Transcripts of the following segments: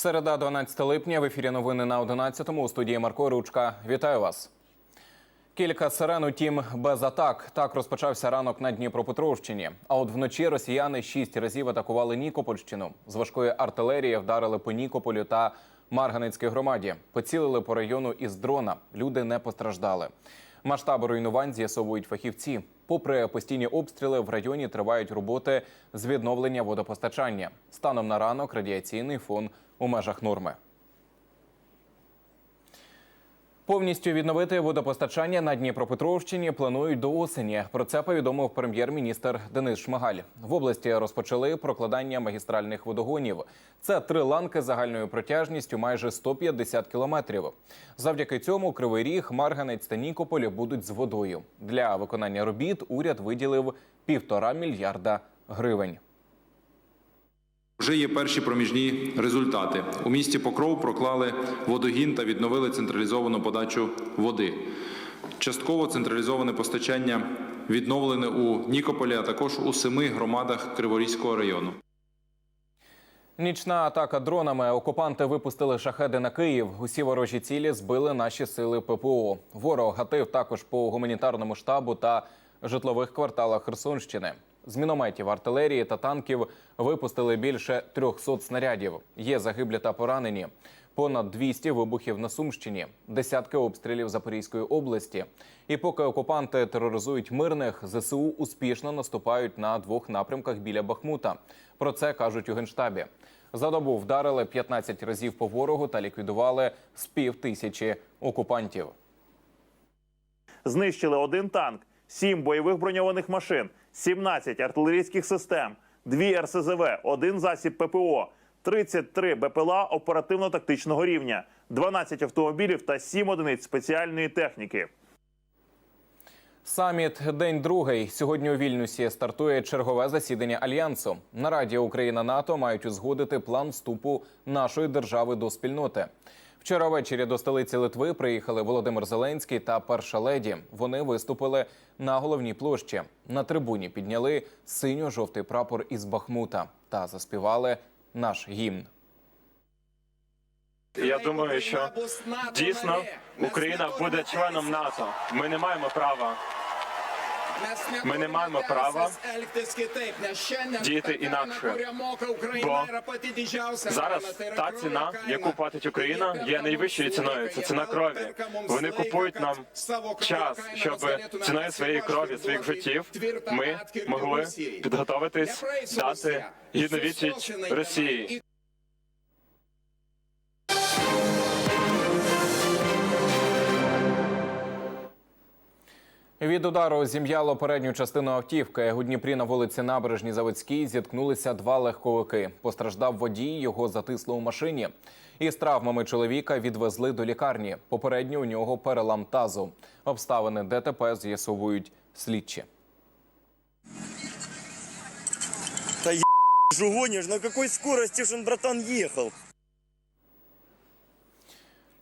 Середа, 12 липня. В ефірі новини на 11-му у студії Марко Ручка. Вітаю вас. Кілька сирен, утім, без атак. Так розпочався ранок на Дніпропетровщині. А от вночі росіяни шість разів атакували Нікопольщину. З важкої артилерії вдарили по Нікополю та Марганецькій громаді. Поцілили по району із дрона. Люди не постраждали. Масштаби руйнувань з'ясовують фахівці. Попри постійні обстріли, в районі тривають роботи з відновлення водопостачання. Станом на ранок радіаційний фон у межах норми. Повністю відновити водопостачання на Дніпропетровщині планують до осені. Про це повідомив прем'єр-міністр Денис Шмигаль. В області розпочали прокладання магістральних водогонів. Це три ланки загальною протяжністю майже 150 кілометрів. Завдяки цьому Кривий Ріг, Марганець та Нікополь будуть з водою. Для виконання робіт уряд виділив півтора мільярда гривень. Вже є перші проміжні результати. У місті Покров проклали водогін та відновили централізовану подачу води. Частково централізоване постачання відновлене у Нікополі, а також у семи громадах Криворізького району. Нічна атака дронами. Окупанти випустили шахеди на Київ. Усі ворожі цілі збили наші сили ППО. Ворог гатив також по гуманітарному штабу та житлових кварталах Херсонщини. З мінометів, артилерії та танків випустили більше 300 снарядів. Є загиблі та поранені. Понад 200 вибухів на Сумщині, десятки обстрілів Запорізької області. І поки окупанти тероризують мирних, ЗСУ успішно наступають на двох напрямках біля Бахмута. Про це кажуть у генштабі. За добу вдарили 15 разів по ворогу та ліквідували з пів тисячі окупантів. знищили один танк, сім бойових броньованих машин, 17 артилерійських систем, дві РСЗВ, один засіб ППО, 33 БПЛА оперативно-тактичного рівня, 12 автомобілів та 7 одиниць спеціальної техніки. Саміт день другий. Сьогодні у Вільнюсі стартує чергове засідання альянсу. На Раді Україна НАТО мають узгодити план вступу нашої держави до спільноти. Вчора ввечері до столиці Литви приїхали Володимир Зеленський та перша леді. Вони виступили на головній площі. На трибуні підняли синьо-жовтий прапор із Бахмута та заспівали наш гімн. Я думаю, що дійсно Україна буде членом НАТО. Ми не маємо права Ми не маємо права діяти інакше. Бо зараз та ціна, яку платить Україна, є найвищою ціною. Це ціна крові. Вони купують нам час, щоб ціною своєї крові, своїх життів, ми могли підготовитись дати гідну відсіч Росії. Від удару зім'яло передню частину автівки. У Дніпрі на вулиці Набережній Заводській зіткнулися два легковики. Постраждав водій, його затисло у машині. Із травмами чоловіка відвезли до лікарні. Попередньо у нього перелам тазу. Обставини ДТП з'ясовують слідчі. Да е ж гонишь, на какой скорости ж он, братан, ехал?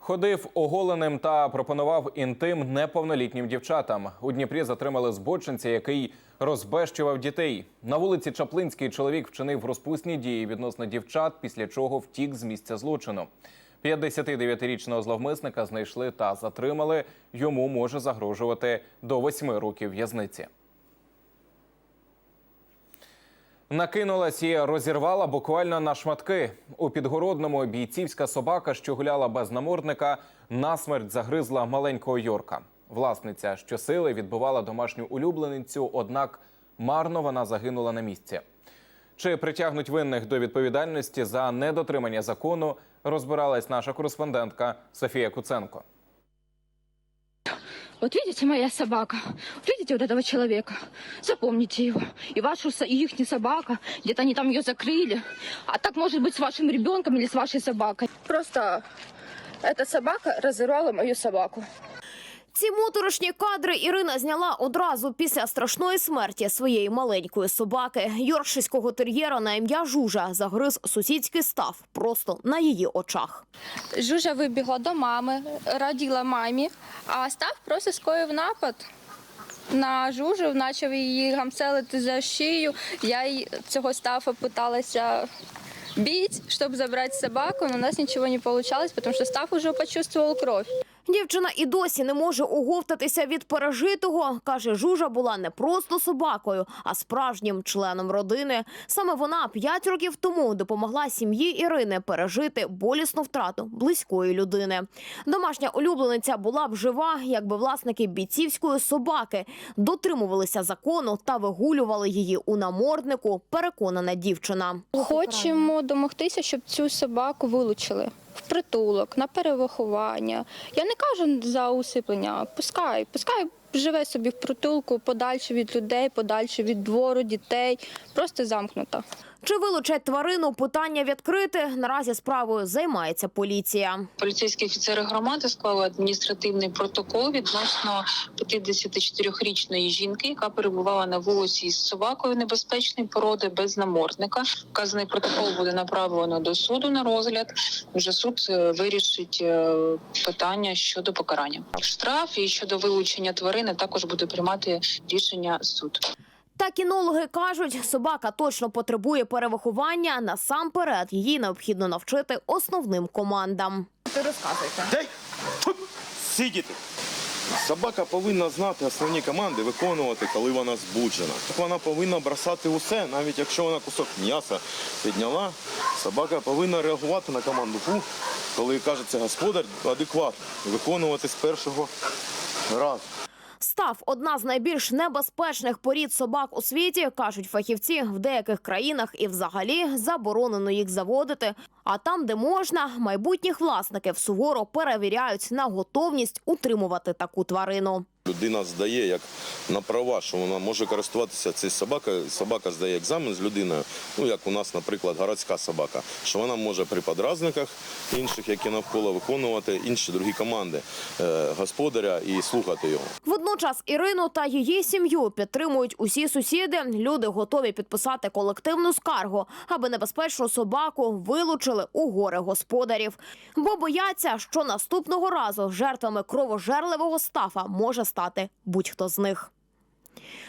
Ходив оголеним та пропонував інтим неповнолітнім дівчатам. У Дніпрі затримали збочинця, який розбещував дітей. На вулиці Чаплинський чоловік вчинив розпусні дії відносно дівчат, після чого втік з місця злочину. 59-річного зловмисника знайшли та затримали. Йому може загрожувати до 8 років в'язниці. Накинулась і розірвала буквально на шматки. У підгородному бійцівська собака, що гуляла без намордника, насмерть загризла маленького Йорка. Власниця щосили відбивала домашню улюбленицю, однак марно вона загинула на місці. Чи притягнуть винних до відповідальності за недотримання закону, розбиралась наша кореспондентка Софія Куценко. Вот видите, моя собака. Вот видите вот этого человека. Запомните его. И вашу, со- и ихняя собака. Где-то они там ее закрыли. А так может быть с вашим ребенком или с вашей собакой. Просто эта собака разорвала мою собаку. Ці моторошні кадри Ірина зняла одразу після страшної смерті своєї маленької собаки. Йоркширського тер'єра на ім'я Жужа загриз сусідський став просто на її очах. Жужа вибігла до мами, раділа мамі, а став просто скоїв напад. На жужу почав її гамселити за шию. Я й цього стафа питалася бить, чтобы забрать собаку, но у нас ничего не получалось, потому что Став уже почувствовал кровь. Дівчина і досі не може оговтатися від пережитого. Каже, Жужа була не просто собакою, а справжнім членом родини. Саме вона п'ять років тому допомогла сім'ї Ірини пережити болісну втрату близької людини. Домашня улюблениця була б жива, якби власники бійцівської собаки дотримувалися закону та вигулювали її у наморднику. Переконана дівчина. Хочемо домогтися, щоб цю собаку вилучили в притулок, на перевиховання. Я не кажу за усиплення, пускай, пускай живе собі в притулку, подальше від людей, подальше від двору, дітей, просто замкнута. Чи вилучать тварину? Питання відкрите. Наразі справою займається поліція. Поліцейські офіцери громади склали адміністративний протокол відносно 54-річної жінки, яка перебувала на вулиці із собакою небезпечної породи без намордника. Вказаний протокол буде направлено до суду на розгляд. Вже суд е, вирішить е, питання щодо покарання. Штраф і щодо вилучення тварини також буде приймати рішення суд. Та кінологи кажуть, собака точно потребує перевиховання. Насамперед її необхідно навчити основним командам. Дай! Фу! Сидіти! Собака повинна знати основні команди, виконувати, коли вона збуджена. Вона повинна бросати усе, навіть якщо вона кусок м'яса підняла. Собака повинна реагувати на команду «фу», коли каже це господар, адекватно, виконувати з першого разу. Став одна з найбільш небезпечних порід собак у світі, кажуть фахівці. В деяких країнах і взагалі заборонено їх заводити. А там, де можна, майбутніх власників суворо перевіряють на готовність утримувати таку тварину. Людина здає як на права, що вона може користуватися цією собакою. Собака здає екзамен з людиною. Ну як у нас, наприклад, городська собака, що вона може при подразниках інших, які навколо виконувати інші другі команди е, господаря і слухати його. Водночас Ірину та її сім'ю підтримують усі сусіди. Люди готові підписати колективну скаргу, аби небезпечну собаку вилучили у гори господарів. Бо бояться, що наступного разу жертвами кровожерливого стафа може стати будь-хто з них.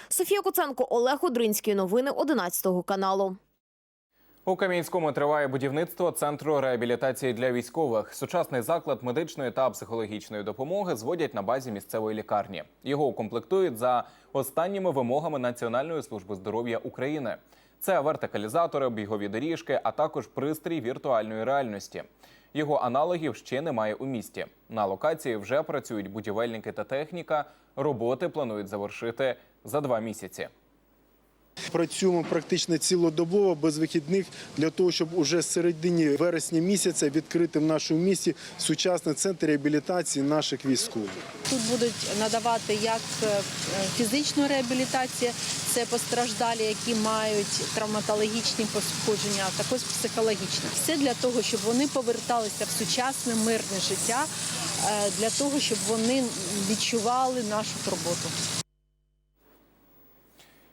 Софія Куценко, Олег Одринський. Новини 11 каналу. У Кам'янському триває будівництво центру реабілітації для військових. Сучасний заклад медичної та психологічної допомоги зводять на базі місцевої лікарні. Його укомплектують за останніми вимогами Національної служби здоров'я України. Це вертикалізатори, бігові доріжки, а також пристрій віртуальної реальності. Його аналогів ще немає у місті. На локації вже працюють будівельники та техніка. Роботи планують завершити за два місяці. Працюємо практично цілодобово без вихідних для того, щоб уже з середині вересня місяця відкрити в нашому місті сучасний центр реабілітації наших військових. Тут будуть надавати як е, фізичну реабілітацію, це постраждалі, які мають травматологічні пошкодження, а також психологічні. Все для того, щоб вони поверталися в сучасне мирне життя, е, для того, щоб вони відчували нашу турботу.